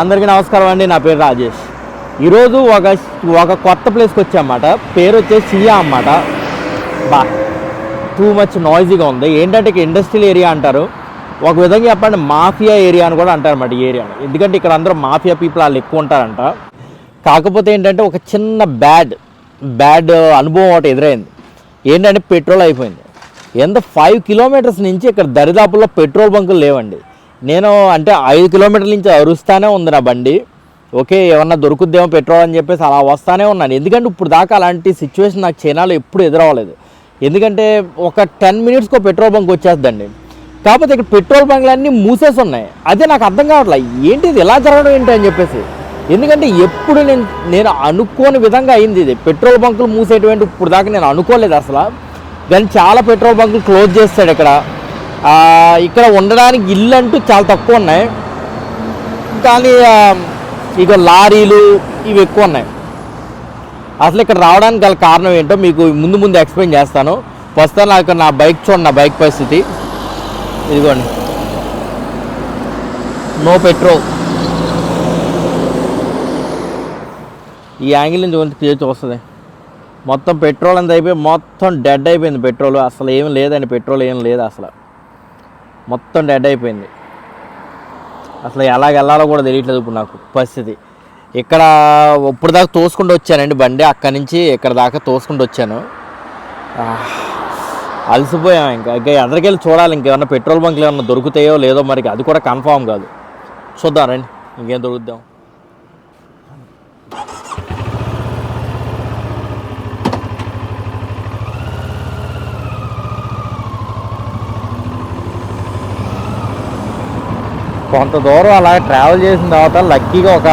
అందరికీ నమస్కారం అండి నా పేరు రాజేష్. ఈరోజు ఒక ఒక కొత్త ప్లేస్కి వచ్చామాట పేరు వచ్చేసి సియా అన్నమాట. బా టూ మచ్ నాయిజీగా ఉంది. ఏంటంటే ఇక్కడ ఇండస్ట్రియల్ ఏరియా అంటారు. ఒక విధంగా చెప్పండి మాఫియా ఏరియా అని కూడా అంటారు అన్నమాట ఈ ఏరియాను ఎందుకంటే ఇక్కడ అందరూ మాఫియా పీపుల్ వాళ్ళు ఎక్కువ ఉంటారంట. కాకపోతే ఏంటంటే ఒక చిన్న బ్యాడ్ బ్యాడ్ అనుభవం ఒకటి ఎదురైంది. ఏంటంటే పెట్రోల్ అయిపోయింది. ఎంత ఫైవ్ కిలోమీటర్స్ నుంచి ఇక్కడ దరిదాపుల్లో పెట్రోల్ బంకులు లేవండి. నేను అంటే ఐదు కిలోమీటర్ల నుంచి అరుస్తానే ఉంది నా బండి. ఓకే ఏమన్నా దొరుకుద్దేమో పెట్రోల్ అని చెప్పేసి అలా వస్తానే ఉన్నాను. ఎందుకంటే ఇప్పుడు దాకా అలాంటి సిచ్యువేషన్ నాకు చైనాలో ఎప్పుడు ఎదురవ్వలేదు. ఎందుకంటే ఒక టెన్ మినిట్స్కి పెట్రోల్ బంక్ వచ్చేస్తుందండి. కాకపోతే ఇక్కడ పెట్రోల్ బంక్లు అన్నీ మూసేసి ఉన్నాయి అదే నాకు అర్థం కావట్లేదు ఏంటి ఇది ఎలా జరగడం ఏంటి అని చెప్పేసి. ఎందుకంటే ఎప్పుడు నేను నేను అనుకోని విధంగా అయింది ఇది. పెట్రోల్ బంకులు మూసేటువంటి ఇప్పుడు దాకా నేను అనుకోలేదు అసలు. కానీ చాలా పెట్రోల్ బంకులు క్లోజ్ చేస్తాడు ఇక్కడ. ఇక్కడ ఉండడానికి ఇల్లు అంటూ చాలా తక్కువ ఉన్నాయి. కానీ ఇక లారీలు ఇవి ఎక్కువ ఉన్నాయి. అసలు ఇక్కడ రావడానికి గల కారణం ఏంటో మీకు ముందు ముందు ఎక్స్ప్లెయిన్ చేస్తాను. ప్రస్తుతం నాకు నా బైక్ చూడండి నా బైక్ పరిస్థితి. ఇదిగోండి. నో పెట్రోల్ ఈ యాంగిల్ నుంచి కొంచెం క్లియర్ వస్తుంది మొత్తం పెట్రోల్ అంత అయిపోయి మొత్తం డెడ్ అయిపోయింది పెట్రోల్ అసలు ఏం లేదండి పెట్రోల్ ఏం లేదు అసలు. మొత్తం డెడ్ అయిపోయింది. అసలు ఎలా వెళ్ళాలో కూడా తెలియట్లేదు ఇప్పుడు నాకు పరిస్థితి. ఇక్కడ ఇప్పుడు దాకా తోసుకుంటూ వచ్చానండి బండి అక్కడి నుంచి ఇక్కడ దాకా తోసుకుంటూ వచ్చాను. అలసిపోయాం ఇంకా. ఇంకా ఎదరికెళ్ళి చూడాలి ఇంకేమన్నా పెట్రోల్ బంక్లు ఏమన్నా దొరుకుతాయో లేదో మరి అది కూడా కన్ఫామ్ కాదు. చూద్దాం రండి ఇంకేం దొరుకుద్దాం. కొంత దూరం అలా ట్రావెల్ చేసిన తర్వాత లక్కీగా ఒక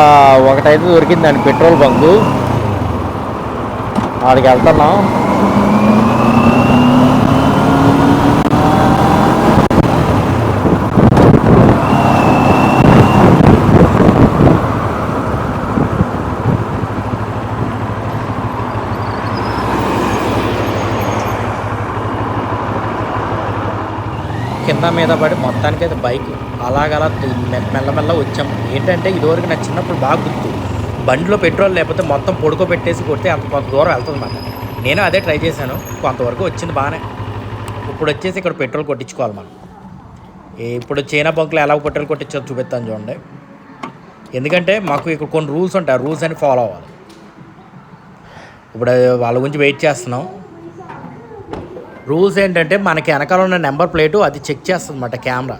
ఒకటైతే దొరికిందండి పెట్రోల్ బంకు. ఆడికి వెళ్తున్నాం కింద మీద పడి మొత్తానికి అయితే బైక్ అలాగలా మె- మెల్లమెల్ల వచ్చాం ఏంటంటే ఇదివరకు నాకు చిన్నప్పుడు బాగా గుర్తు. బండిలో పెట్రోల్ లేకపోతే మొత్తం పొడుకోబెట్టేసి కొడితే అంత కొంత దూరం వెళ్తుంది అన్నమాట నేను అదే ట్రై చేశాను. కొంతవరకు వచ్చింది బాగానే ఇప్పుడు వచ్చేసి ఇక్కడ పెట్రోల్ కొట్టించుకోవాలి మనం. ఇప్పుడు చైనా బంకులు ఎలా పెట్రోల్ కొట్టించో చూపిస్తాను చూడండి. ఎందుకంటే మాకు ఇక్కడ కొన్ని రూల్స్ ఉంటాయి. ఆ రూల్స్ అని ఫాలో అవ్వాలి. ఇప్పుడు వాళ్ళ గురించి వెయిట్ చేస్తున్నాం. రూల్స్ ఏంటంటే మనకి వెనకాల ఉన్న నెంబర్ ప్లేటు అది చెక్ చేస్తుంది అనమాట కెమెరా.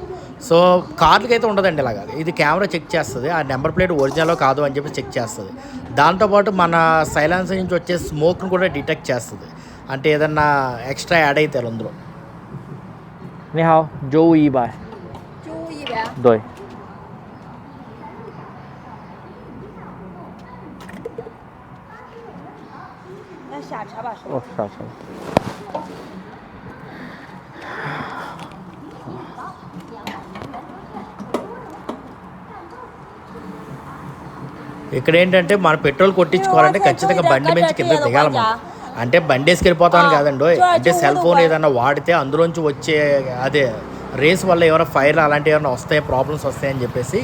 సో కార్లకి అయితే ఉండదండి ఇలాగా. ఇది కెమెరా చెక్ చేస్తుంది ఆ నెంబర్ ప్లేట్ ఒరిజినల్ కాదు అని చెప్పి చెక్ చేస్తుంది. దాంతోపాటు మన సైలెన్స్ నుంచి వచ్చే స్మోక్ను కూడా డిటెక్ట్ చేస్తుంది. అంటే ఏదన్నా ఎక్స్ట్రా యాడ్ అయితే అందులో. జో ఈ బాయ్. దోయ్. ఓ ఇక్కడ ఏంటంటే మన పెట్రోల్ కొట్టించుకోవాలంటే ఖచ్చితంగా బండి మించి కింద దిగాలి మనం అంటే బండి వేసుకెళ్ళిపోతాను కాదండి అంటే సెల్ ఫోన్ ఏదైనా వాడితే అందులోంచి వచ్చే అదే రేస్ వల్ల ఏమైనా ఫైర్ అలాంటివి ఏమైనా వస్తాయి ప్రాబ్లమ్స్ వస్తాయని చెప్పేసి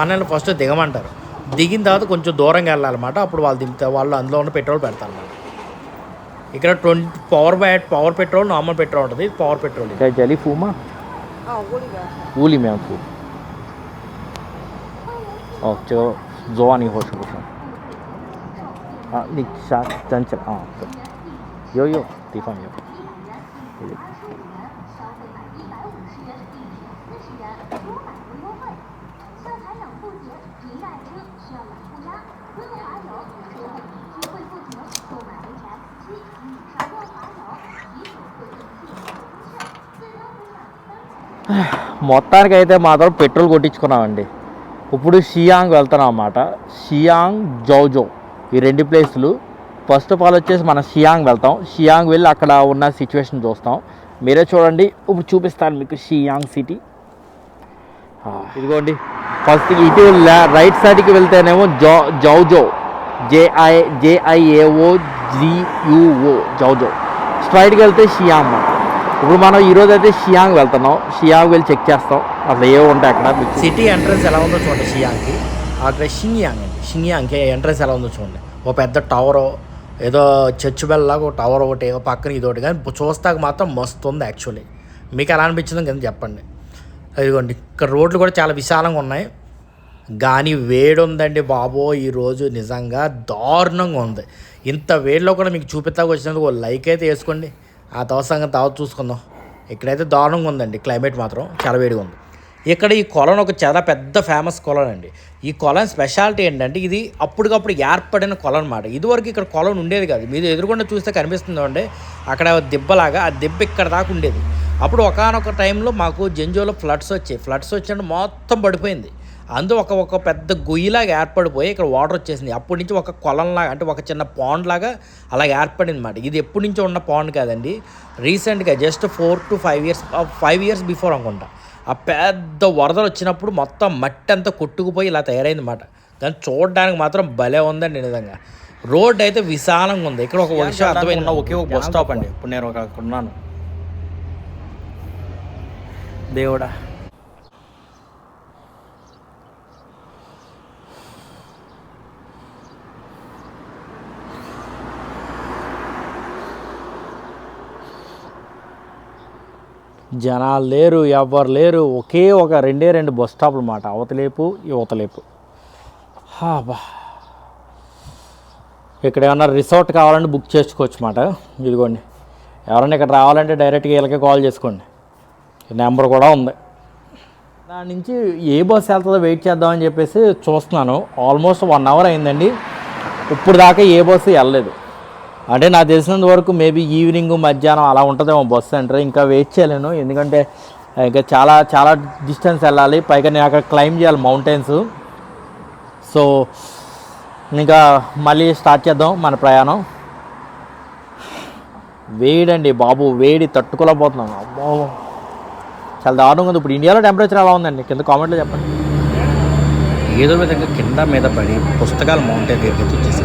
మనల్ని ఫస్ట్ దిగమంటారు. దిగిన తర్వాత కొంచెం దూరంగా వెళ్ళాలన్నమాట. అప్పుడు వాళ్ళు దింపుతారు వాళ్ళు అందులో ఉన్న పెట్రోల్ పెడతారు అన్నమాట ఇక్కడ twenty power but power petrol normal petrol ఉంటుంది. పవర్ పెట్రోల్ జలి ఫూమా? ఊలి మ్యామ్ ఫూ. ఓకే 屋里边儿。屋里面付。哦，这个昨晚你火是不是？啊，你下站起来啊，对，有有地方有。有上海养护节平价车需要养护鸭，润滑油车会机会不停，购买维权七啥润滑油，洗手会更细致无效，最高不上三。 మొత్తానికి అయితే మాత్రం పెట్రోల్ కొట్టించుకున్నామండి ఇప్పుడు షియాంగ్ వెళ్తున్నాం అన్నమాట. షియాంగ్ జౌజో ఈ రెండు ప్లేసులు. ఫస్ట్ ఆఫ్ ఆల్ వచ్చేసి మనం షియాంగ్ వెళ్తాం. షియాంగ్ వెళ్ళి అక్కడ ఉన్న సిచ్యువేషన్ చూస్తాం. మీరే చూడండి. ఇప్పుడు చూపిస్తాను మీకు షియాంగ్ సిటీ ఇదిగోండి. ఫస్ట్ ఇటు రైట్ సైడ్కి వెళ్తేనేమో జౌ జౌజో. జేఐ జేఐఏఓ జియుఓ జౌజో స్ట్రైట్కి వెళ్తే షియాంగ్ అన్నమాట. ఇప్పుడు మనం ఈరోజు అయితే షియాంగ్ వెళ్తున్నాం. షియాంగ్ వెళ్ళి చెక్ చేస్తాం. అసలు ఏవో ఉంటాయి అక్కడ సిటీ ఎంట్రన్స్ ఎలా ఉందో చూడండి షియాంగ్కి. అక్కడ షింగియాంగ్ అండి. షింగియాంగ్కి ఎంట్రన్స్ ఎలా ఉందో చూడండి. ఒక పెద్ద టవర్ ఏదో చర్చ్ బెల్ లాగా ఒక టవర్ ఒకటి ఒక పక్కన ఇది ఒకటి కానీ చూస్తాక మాత్రం మస్తు ఉంది యాక్చువల్లీ మీకు ఎలా అనిపించిందో కింద చెప్పండి. ఇదిగోండి ఇక్కడ రోడ్లు కూడా చాలా విశాలంగా ఉన్నాయి. కానీ వేడి ఉందండి బాబో ఈరోజు నిజంగా దారుణంగా ఉంది. ఇంత వేడిలో కూడా మీకు చూపిస్తాకు వచ్చినందుకు ఓ లైక్ అయితే వేసుకోండి. ఆ తవసంగా తర్వాత చూసుకుందాం. ఇక్కడైతే దారుణంగా ఉందండి క్లైమేట్ మాత్రం చాలా వేడిగా ఉంది. ఇక్కడ ఈ కొలను ఒక చాలా పెద్ద ఫేమస్ కొలను అండి. ఈ కొలను స్పెషాలిటీ ఏంటంటే ఇది అప్పటికప్పుడు ఏర్పడిన కొలను అనమాట ఇదివరకు ఇక్కడ కొలను ఉండేది కాదు. మీరు ఎదురుకుండా చూస్తే కనిపిస్తుంది అండి అక్కడ దిబ్బలాగా ఆ దిబ్బ ఇక్కడ దాకా ఉండేది. అప్పుడు ఒకనొక టైంలో మాకు జంజోలో ఫ్లడ్స్ వచ్చాయి. ఫ్లడ్స్ వచ్చినప్పుడు మొత్తం పడిపోయింది. అందు ఒక ఒక పెద్ద గొయ్యిలాగా ఏర్పడిపోయి ఇక్కడ వాటర్ వచ్చేసింది. అప్పటి నుంచి ఒక కొలంలాగా అంటే ఒక చిన్న పాండ్ లాగా అలా ఏర్పడింది అనమాట ఇది ఎప్పటి నుంచో ఉన్న పాండ్ కాదండి. రీసెంట్గా just four to five years five years before అనుకుంటా. ఆ పెద్ద వరదలు వచ్చినప్పుడు మొత్తం మట్టి అంతా కొట్టుకుపోయి ఇలా తయారైంది అనమాట కానీ చూడడానికి మాత్రం భలే ఉందండి నిజంగా. రోడ్ అయితే విశాలంగా ఉంది. ఇక్కడ ఒక విషయం అర్థమైంది. ఒకే ఒక బస్ స్టాప్ అండి. ఇప్పుడు నేను ఒక ఉన్నాను. దేవుడా. జనాలు లేరు ఎవ్వరు లేరు ఒకే ఒక రెండే రెండు బస్ స్టాప్లు మాట. అవతలేపు యువతలేపు హాబా. ఇక్కడ ఏమన్నా రిసార్ట్ కావాలంటే బుక్ చేసుకోవచ్చు మాట. ఇదిగోండి. ఎవరైనా ఇక్కడ రావాలంటే డైరెక్ట్గా వీళ్ళకే కాల్ చేసుకోండి. నెంబర్ కూడా ఉంది. దాని నుంచి ఏ బస్ వెళ్తుందో వెయిట్ చేద్దామని చెప్పేసి చూస్తున్నాను. ఆల్మోస్ట్ వన్ అవర్ అయిందండి. ఇప్పుడు దాకా ఏ బస్సు వెళ్ళలేదు. అంటే నాకు తెలిసినంత వరకు మేబీ ఈవినింగ్ మధ్యాహ్నం అలా ఉంటుందేమో బస్ సెంటర్ ఇంకా వెయిట్ చేయలేను. ఎందుకంటే ఇంకా చాలా చాలా డిస్టెన్స్ వెళ్ళాలి. పైగా నేను అక్కడ క్లైమ్ చేయాలి మౌంటైన్స్ సో ఇంకా మళ్ళీ స్టార్ట్ చేద్దాం మన ప్రయాణం. వేడండి బాబు వేడి తట్టుకోలేకపోతున్నాను. అమ్మో చాలా దారుణంగా ఉంది. ఇప్పుడు ఇండియాలో టెంపరేచర్ ఎలా ఉందండి? కింద కామెంట్లో చెప్పండి. ఏదో విధంగా కింద మీద పడి పుస్తకాలు మౌంటైన్ దగ్గరికి వచ్చేసి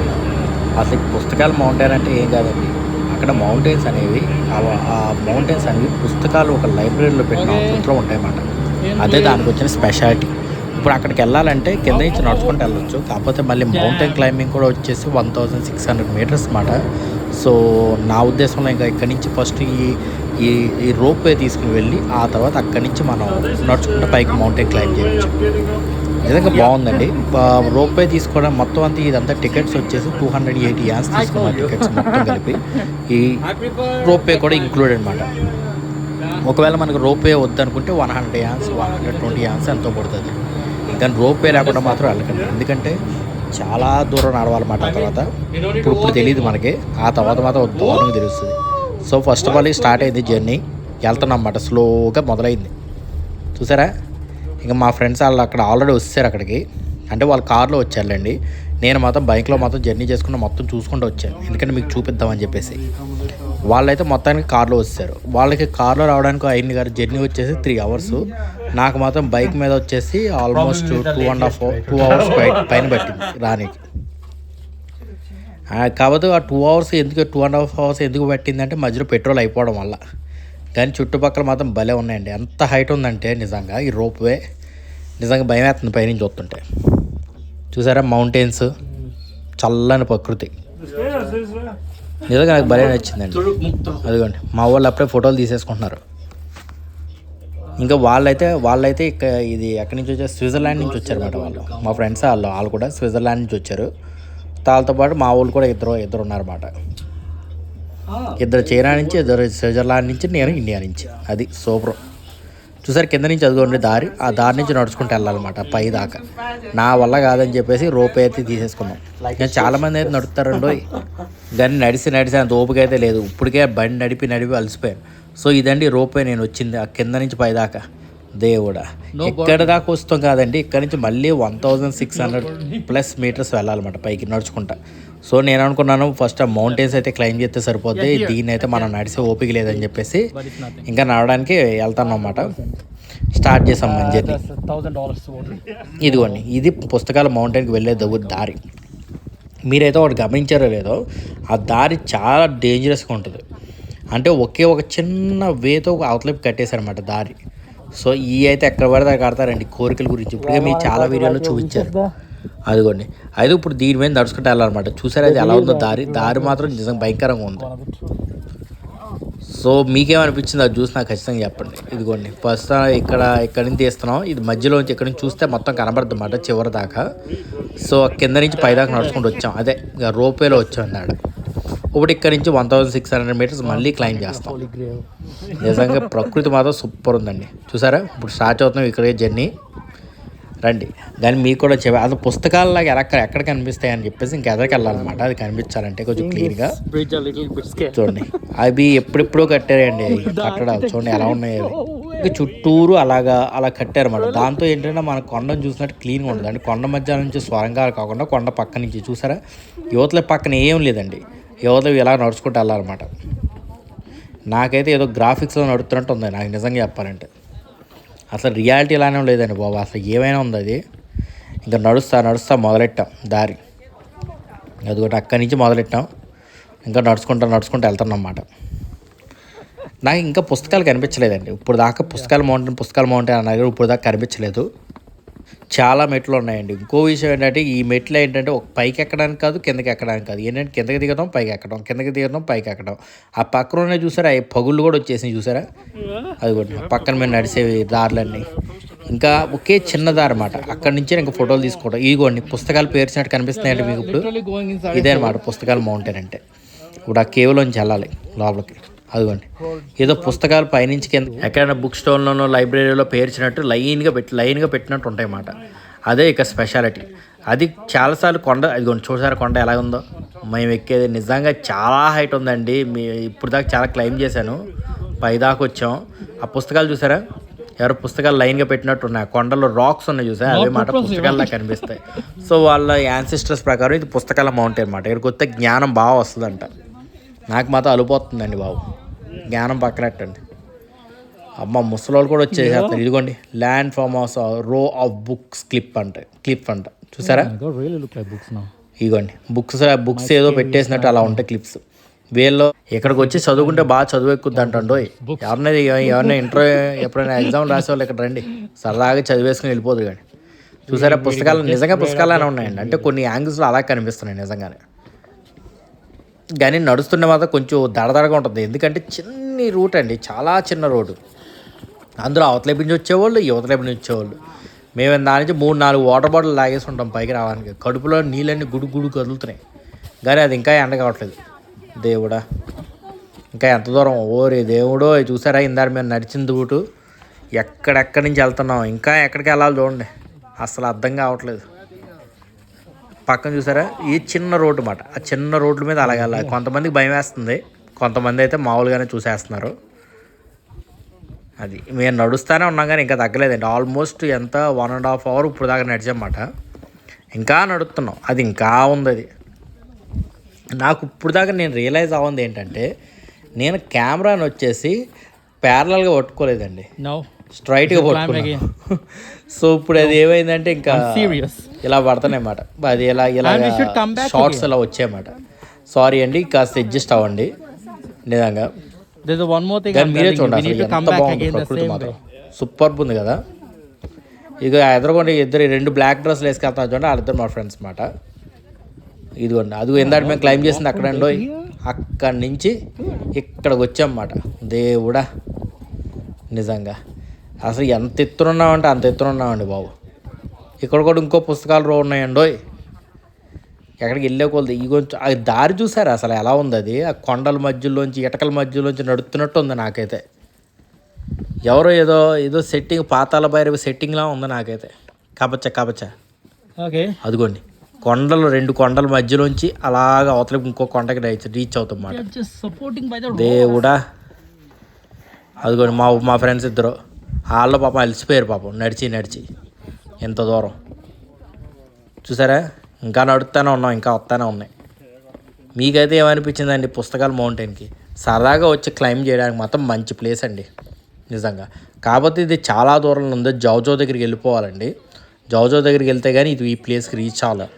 అసలు పుస్తకాల మౌంటైన్ అంటే ఏం కాదండి. అక్కడ మౌంటైన్స్ అనేవి ఆ- మౌంటైన్స్ అనేవి పుస్తకాలు ఒక లైబ్రరీలో పెట్టిన ఆఫీస్లో ఉంటాయన్నమాట. అదే దానికి వచ్చిన స్పెషాలిటీ. ఇప్పుడు అక్కడికి వెళ్ళాలంటే కింద నుంచి నడుచుకుంటూ వెళ్ళొచ్చు. కాకపోతే మళ్ళీ మౌంటైన్ క్లైంబింగ్ కూడా వచ్చేసి one thousand six hundred metres అన్నమాట. సో నా ఉద్దేశంలో ఇంకా ఇక్కడి నుంచి ఫస్ట్ ఈ ఈ ఈ రోప్ వే తీసుకుని వెళ్ళి ఆ తర్వాత అక్కడి నుంచి మనం నడుచుకుంటూ పైకి మౌంటైన్ క్లైంబ్ చేయొచ్చు. నిజంగా బాగుందండి. రోప్ వే తీసుకోవడం మొత్తం అంతా ఇదంతా టికెట్స్ వచ్చేసి టూ హండ్రెడ్ ఎయిటీ యాన్స్ తీసుకున్న టికెట్స్ మొత్తం కలిపి ఈ రోప్ వే కూడా ఇంక్లూడ్ అనమాట ఒకవేళ మనకు రోప్ వే వద్దనుకుంటే one hundred yuans one hundred twenty yuans ఎంతో పడుతుంది. దాని రోప్ వే లేకుండా మాత్రం వెళ్ళకండి. ఎందుకంటే చాలా దూరం నడవాలన్నమాట ఆ తర్వాత. ఇప్పుడు ఇప్పుడు తెలియదు మనకి. ఆ తర్వాత మాత్రం దూరం తెలుస్తుంది. So first of all start అయింది జర్నీ వెళ్తున్నాం అన్నమాట. స్లోగా మొదలైంది. చూసారా? ఇంకా మా ఫ్రెండ్స్ వాళ్ళు అక్కడ ఆల్రెడీ వచ్చారు అక్కడికి. అంటే వాళ్ళు కార్లో వచ్చారులేండి. నేను మాత్రం బైక్లో మాత్రం జర్నీ చేసుకుని మొత్తం చూసుకుంటూ వచ్చాను. ఎందుకంటే మీకు చూపిద్దామని చెప్పేసి. వాళ్ళైతే మొత్తానికి కార్లో వచ్చారు వాళ్ళకి కార్లో రావడానికి అయింది గారు జర్నీ వచ్చేసి త్రీ అవర్స్ నాకు మాత్రం బైక్ మీద వచ్చేసి almost two and half two hours పైన పట్టింది రానికి. కాకపోతే ఆ టూ అవర్స్ ఎందుకు టూ అండ్ హాఫ్ అవర్స్ ఎందుకు పట్టిందంటే మధ్యలో పెట్రోల్ అయిపోవడం వల్ల. కానీ చుట్టుపక్కల మాత్రం భలే ఉన్నాయండి. ఎంత హైట్ ఉందంటే నిజంగా ఈ రోప్ వే నిజంగా భయం వేస్తుంది పైనుంచి చూస్తుంటే. చూసారా మౌంటైన్స్? చల్లని ప్రకృతి. నిజంగా నాకు భలే నచ్చిందండి. అదిగోండి మా వాళ్ళు అప్పుడే ఫోటోలు తీసేసుకుంటున్నారు. ఇంకా వాళ్ళైతే వాళ్ళైతే ఇక ఇది ఎక్కడి నుంచి వచ్చారు? స్విట్జర్లాండ్ నుంచి వచ్చారు అన్నమాట వాళ్ళు. మా ఫ్రెండ్స్ వాళ్ళు వాళ్ళు కూడా స్విట్జర్లాండ్ నుంచి వచ్చారు. వాళ్ళతో పాటు మా వాళ్ళు కూడా ఇద్దరు ఇద్దరు ఉన్నారన్నమాట. ఇద్దరు చైనా నుంచి ఇద్దరు స్విట్జర్లాండ్ నుంచి నేను ఇండియా నుంచి. అది సూపర్. చూసారు కింద నుంచి అదిగోండి దారి. ఆ దారి నుంచి నడుచుకుంటూ వెళ్ళాలన్నమాట పై దాకా. నా వల్ల కాదని చెప్పేసి రోప్ అయితే తీసేసుకున్నాం. ఇంకా చాలా మంది అయితే నడుపుతారండో కానీ నడిచి నడిచి అంత ఓపిక అయితే లేదు. ఇప్పటికే బండి నడిపి నడిపి అలసిపోయాను. సో ఇదండి రోప్ నేను వచ్చింది ఆ కింద నుంచి పై దాకా. దేవుడా ఇక్కడ దాకా వస్తాం కాదండి ఇక్కడ నుంచి మళ్ళీ one thousand six hundred plus metres వెళ్ళాలన్నమాట పైకి నడుచుకుంటా. సో నేను అనుకున్నాను ఫస్ట్ ఆ మౌంటైన్స్ అయితే క్లైమ్ చేస్తే సరిపోద్ది దీన్ని అయితే మనం నడిసే ఓపిక లేదని చెప్పేసి ఇంకా నడవడానికి వెళ్తాను అన్నమాట స్టార్ట్ చేసాం మన జర్నీ ఇదిగోండి ఇది పుస్తకాల మౌంటైన్కి వెళ్ళే దారి. మీరైతే ఒకటి గమనించారో లేదో ఆ దారి చాలా డేంజరస్గా ఉంటుంది. అంటే ఒకే ఒక చిన్న వేతో ఒక అవతలపు కట్టేశారన్నమాట దారి. సో ఈ అయితే ఎక్కడ పడితే కడతారండి కోరికల గురించి. ఇప్పుడే మీకు చాలా వీడియోలో చూపించారు. అదిగోండి. అయితే ఇప్పుడు దీని మీద నడుచుకుంటే వెళ్ళాలన్నమాట. చూసారా అది ఎలా ఉందో? దారి దారి మాత్రం నిజంగా భయంకరంగా ఉంది. సో మీకేమనిపించింది అది చూసి నాకు ఖచ్చితంగా చెప్పండి. ఇదిగోండి. ఫస్ట్ ఇక్కడ ఇక్కడి నుంచి తీస్తున్నాం ఇది మధ్యలో నుంచి ఇక్కడ నుంచి చూస్తే మొత్తం కనబడుతుంది అన్నమాట చివరి దాకా. సో కింద నుంచి పై దాకా నడుచుకుంటూ వచ్చాం. అదే ఇక రోపేలో వచ్చాం అన్నాడు. ఇప్పుడు ఇక్కడ నుంచి one thousand six hundred metres మళ్ళీ క్లైమ్ చేస్తాం. నిజంగా ప్రకృతి మాత్రం సూపర్ ఉందండి. చూసారా? ఇప్పుడు స్టార్ట్ అవుతున్నాం ఇక్కడే జర్నీ. రండి. కానీ మీకు కూడా చెప్ప అసలు పుస్తకాలలాగా ఎక్కడ ఎక్కడ కనిపిస్తాయి అని చెప్పేసి ఇంకా ఎదరికి వెళ్ళాలన్నమాట. అది కనిపించాలంటే కొంచెం క్లియర్గా చూడండి. అవి ఎప్పుడెప్పుడో కట్టారండి. కట్టడాలు చూడండి ఎలా ఉన్నాయి చుట్టూరు అలాగా అలా కట్టారు అన్నమాట దాంతో ఏంటంటే మన కొండను చూసినట్టు క్లీన్గా ఉండదు అంటే కొండ మధ్య నుంచి స్వరంగాలు కాకుండా కొండ పక్క నుంచి చూసారా? యువతల పక్కన ఏం లేదండి. యువతలు ఇలా నడుచుకుంటూ వెళ్ళాలన్నమాట. నాకైతే ఏదో గ్రాఫిక్స్లో నడుస్తున్నట్టు ఉంది. నాకు నిజంగా చెప్పాలంటే. అసలు రియాలిటీ ఇలానే లేదండి బాబు. అసలు ఏమైనా ఉంది అది? ఇంకా నడుస్తా నడుస్తా మొదలెట్టాం దారి. అదిగోటి అక్కడి నుంచి మొదలెట్టాం. ఇంకా నడుచుకుంటా నడుచుకుంటూ వెళ్తున్నాం అన్నమాట. నాకు ఇంకా పుస్తకాలు కనిపించలేదండి. ఇప్పుడు దాకా పుస్తకాలు మౌంటైన్ పుస్తకాలు మౌంటైన్ అన్నారు. ఇప్పుడు దాకా కనిపించలేదు. చాలా మెట్లు ఉన్నాయండి. ఇంకో విషయం ఏంటంటే ఈ మెట్లు ఏంటంటే ఒక పైకి ఎక్కడానికి కాదు కిందకి ఎక్కడానికి కాదు. ఏంటంటే కిందకి దిగడం పైకి ఎక్కడం కిందకి దిగడం పైకి ఎక్కడం. ఆ పక్కన చూసారా? అవి పగుళ్ళు కూడా వచ్చేసినాయి చూసారా? అది కూడా పక్కన మీద నడిచేవి దారులన్నీ. ఇంకా ఒకే చిన్న దారి అన్నమాట. అక్కడి నుంచి ఇంకా ఫోటోలు తీసుకోవడం ఇదిగోండి పుస్తకాలు పేర్చినట్టు కనిపిస్తున్నాయండి మీకు ఇప్పుడు. ఇదే అనమాట పుస్తకాలు మౌంటైన్ అంటే. ఇప్పుడు ఆ కేవ్లోంచి వెళ్ళాలి లోపలికి. అదిగోండి. ఏదో పుస్తకాలు పైనుంచి కింద ఎక్కడైనా బుక్ స్టోర్లోనో లైబ్రరీలో పేర్చినట్టు లైన్గా పెట్టి లైన్గా పెట్టినట్టు ఉంటాయి అన్నమాట. అదే ఇక స్పెషాలిటీ. అది చాలాసార్లు కొండ అదిగోండి చూసారా కొండ ఎలా ఉందో మేము ఎక్కేది నిజంగా చాలా హైట్ ఉందండి. మీ ఇప్పుడు దాకా చాలా క్లైమ్ చేశాను. పై దాకా వచ్చాం. ఆ పుస్తకాలు చూసారా? ఎవరు పుస్తకాలు లైన్గా పెట్టినట్టు ఉన్నాయి. కొండలో రాక్స్ ఉన్నాయి చూసారా? అవే మాట పుస్తకాల్లో కనిపిస్తాయి సో వాళ్ళ యాన్సిస్టర్స్ ప్రకారం ఇది పుస్తకాల మౌంటైన్ అనమాట ఇక్కడికి వస్తే జ్ఞానం బాగా వస్తుందంట. నాకు మాత్రం అలిపోతుందండి బాబు. జ్ఞానం పక్కనట్టండి. అమ్మ ముసలోళ్ళు కూడా వచ్చేసేస్తారు ఇదిగోండి land farm house row of books clip అంట క్లిప్ అంట. చూసారా? ఇదిగోండి బుక్స్ బుక్స్ ఏదో పెట్టేసినట్టు అలా ఉంటాయి క్లిప్స్ వీళ్ళు ఇక్కడికి వచ్చి చదువుకుంటే బాగా చదువు ఎక్కుద్ది అంటండో ఎవరినైనా ఎవరైనా ఇంటర్ ఎప్పుడైనా ఎగ్జామ్ రాసే వాళ్ళు ఇక్కడ రండి. సరదాగా చదివేసుకుని వెళ్ళిపోదు కానీ. చూసారా? పుస్తకాలు నిజంగా పుస్తకాలనే ఉన్నాయండి. అంటే కొన్ని యాంగిల్స్లో అలా కనిపిస్తున్నాయి నిజంగానే. కానీ నడుస్తున్న మాత్రం కొంచెం దడదడగా ఉంటుంది. ఎందుకంటే చిన్ని రూట్ అండి. చాలా చిన్న రోడ్డు. అందులో అవతలైపు నుంచి వచ్చేవాళ్ళు యువతలైపు నుంచి వచ్చేవాళ్ళు. మేము దాని నుంచి మూడు నాలుగు వాటర్ బాటిల్ లాగేసి ఉంటాం పైకి రావడానికి. కడుపులో నీళ్ళన్నీ గుడు గుడు కదులుతున్నాయి. కానీ అది ఇంకా ఎండ కావట్లేదు. దేవుడా. ఇంకా ఎంత దూరం? ఓరే దేవుడో చూసారా? ఇందాక మేము నడిచిన రూటు. ఎక్కడెక్కడి నుంచి వెళ్తున్నాం? ఇంకా ఎక్కడికి వెళ్ళాలి చూడండి. అసలు అర్థం కావట్లేదు. పక్కన చూసారా? ఈ చిన్న రోడ్డు మాట. ఆ చిన్న రోడ్ల మీద అలాగే కొంతమందికి భయం వేస్తుంది. కొంతమంది అయితే మామూలుగానే చూసేస్తున్నారు. అది మేము నడుస్తూనే ఉన్నాం కానీ ఇంకా తగ్గలేదండి. ఆల్మోస్ట్ ఎంత? వన్ అండ్ హాఫ్ అవర్ ఇప్పుడు దాకా నడిచామాట ఇంకా నడుస్తున్నాం అది ఇంకా ఉంది అది. నాకు ఇప్పుడు దాకా నేను రియలైజ్ అవ్వంది ఏంటంటే నేను కెమెరాని వచ్చేసి ప్యారలల్గా పట్టుకోలేదండి. నో స్ట్రైట్గా పట్టుకున్నాను సో ఇప్పుడు అది ఏమైందంటే ఇంకా serious. ఇలా పడుతున్నాయన్నమాట అది ఇలా ఇలా షార్ట్స్ ఇలా వచ్చాయన్నమాట. సారీ అండి కాస్త అడ్జస్ట్ అవ్వండి. నిజంగా. మీరే. చూడండి ఎంత బాగుంది ప్రకృతి same మాత్రం. సూపర్ ఉంది కదా. ఇక ఎదురుకుండా ఇద్దరు రెండు బ్లాక్ డ్రెస్లు వేసుకెళ్తాను చూడండి వాళ్ళిద్దరు మా ఫ్రెండ్స్ మాట ఇదిగోండి అది ఇందాక మేము క్లైమ్ చేసింది అక్కడండో అక్కడి నుంచి ఇక్కడికి వచ్చామన్నమాట. దేవుడా. నిజంగా. అసలు ఎంత ఎత్తునున్నామంటే అంత ఎత్తునున్నామండి బాబు. ఇక్కడ కూడా ఇంకో పుస్తకాలు రో ఉన్నాయండోయ్ ఎక్కడికి వెళ్ళే కొలది? ఈ కొంచెం ఆ దారి చూసారా? అసలు ఎలా ఉంది అది? ఆ కొండల మధ్యలోంచి ఇటకల మధ్యలోంచి నడుస్తున్నట్టు ఉంది నాకైతే. ఎవరో ఏదో ఏదో సెట్టింగ్ పాతాల భైరవి సెట్టింగ్లా ఉంది నాకైతే. కబచ్చ కబచ్చ Okay. అదిగోండి. కొండలు రెండు కొండల మధ్యలోంచి అలాగ అవతలకి ఇంకో కొండకి రీచ్ రీచ్ అవుతాం. దేవుడా. అదిగోండి మా మా ఫ్రెండ్స్ ఇద్దరు. వాళ్ళ పాపం అలసిపోయారు పాపం. నడిచి నడిచి. ఎంత దూరం. చూసారా? ఇంకా నడుస్తూనే ఉన్నాం ఇంకా వస్తూనే ఉన్నాయి. మీకైతే ఏమనిపించిందండి పుస్తకాలు మౌంటైన్కి? సరదాగా వచ్చి క్లైమ్ చేయడానికి మాత్రం మంచి ప్లేస్ అండి. నిజంగా. కాకపోతే ఇది చాలా దూరంలో ఉంది. జౌజో దగ్గరికి వెళ్ళిపోవాలండి. జౌజో దగ్గరికి వెళ్తే కానీ ఇది ఈ ప్లేస్కి రీచ్ అవ్వాలి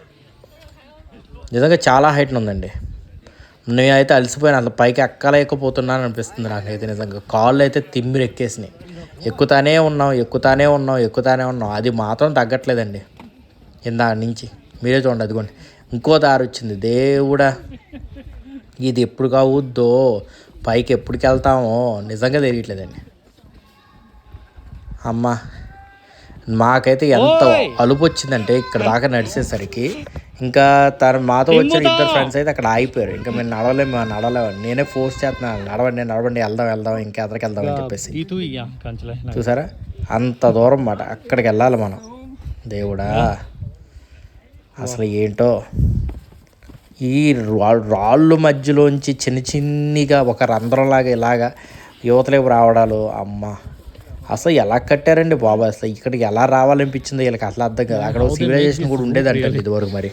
నిజంగా చాలా హైట్ ఉందండి. నేనైతే అలసిపోయాను. అసలు పైకి ఎక్కలేకపోతున్నాను అనిపిస్తుంది నాకైతే నిజంగా. కాళ్ళు అయితే తిమ్మిరెక్కేసినాయి. ఎక్కుతానే ఉన్నాం ఎక్కుతానే ఉన్నాం ఎక్కుతానే ఉన్నాం అది మాత్రం తగ్గట్లేదండి. ఇందా నుంచి. మీరే చూడండి అదిగోండి. ఇంకో దారి వచ్చింది. దేవుడా. ఇది ఎప్పుడు కావుద్దో పైకి ఎప్పటికి వెళ్తామో నిజంగా తెలియట్లేదండి. అమ్మా మాకైతే ఎంత అలుపు వచ్చిందంటే ఇక్కడ దాకా నడిచేసరికి ఇంకా తన మాతో వచ్చిన ఇద్దరు ఫ్రెండ్స్ అయితే అక్కడ ఆగిపోయారు. ఇంకా మేము నడవలేము నడవలేము నేనే ఫోర్స్ చేస్తున్నాను నడవండి నడవండి వెళ్దాం వెళ్దాం ఇంకా ఎదరికి వెళ్దాం అని చెప్పేసి. చూసారా? అంత దూరం మాట అక్కడికి వెళ్ళాలి మనం. దేవుడా. అసలు ఏంటో? ఈ రాళ్ళు మధ్యలోంచి చిన్న చిన్నిగా ఒక రంధ్రంలాగా ఇలాగా యువతలేపు రావడాలు అమ్మ. అసలు ఎలా కట్టారండి బాబా? అసలు ఇక్కడికి ఎలా రావాలనిపించిందో వీళ్ళకి అసలు అర్థం కాదు. అక్కడ సివిలైజేషన్ కూడా ఉండేదంట ఇదివరకు మరి.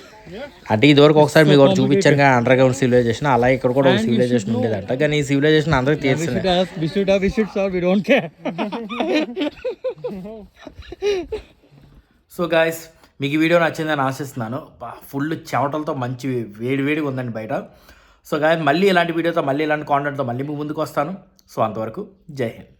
అంటే ఇదివరకు ఒకసారి మీకు ఒకటి చూపించాను కానీ అండర్ గ్రౌండ్ సివిలైజేషన్ అలా ఇక్కడ కూడా ఒక సివిలైజేషన్ ఉండేదంట. కానీ ఈ సివిలైజేషన్ అందరికి తెలిసిందే సో గాయస్ మీకు ఈ వీడియో నచ్చిందని ఆశిస్తున్నాను. ఫుల్ చెమటలతో మంచి వేడి వేడిగా ఉందండి బయట. సో గాయస్ మళ్ళీ ఇలాంటి వీడియోతో మళ్ళీ ఇలాంటి కాంటెంట్తో మళ్ళీ మీ ముందుకు వస్తాను. సో అంతవరకు జై హింద్.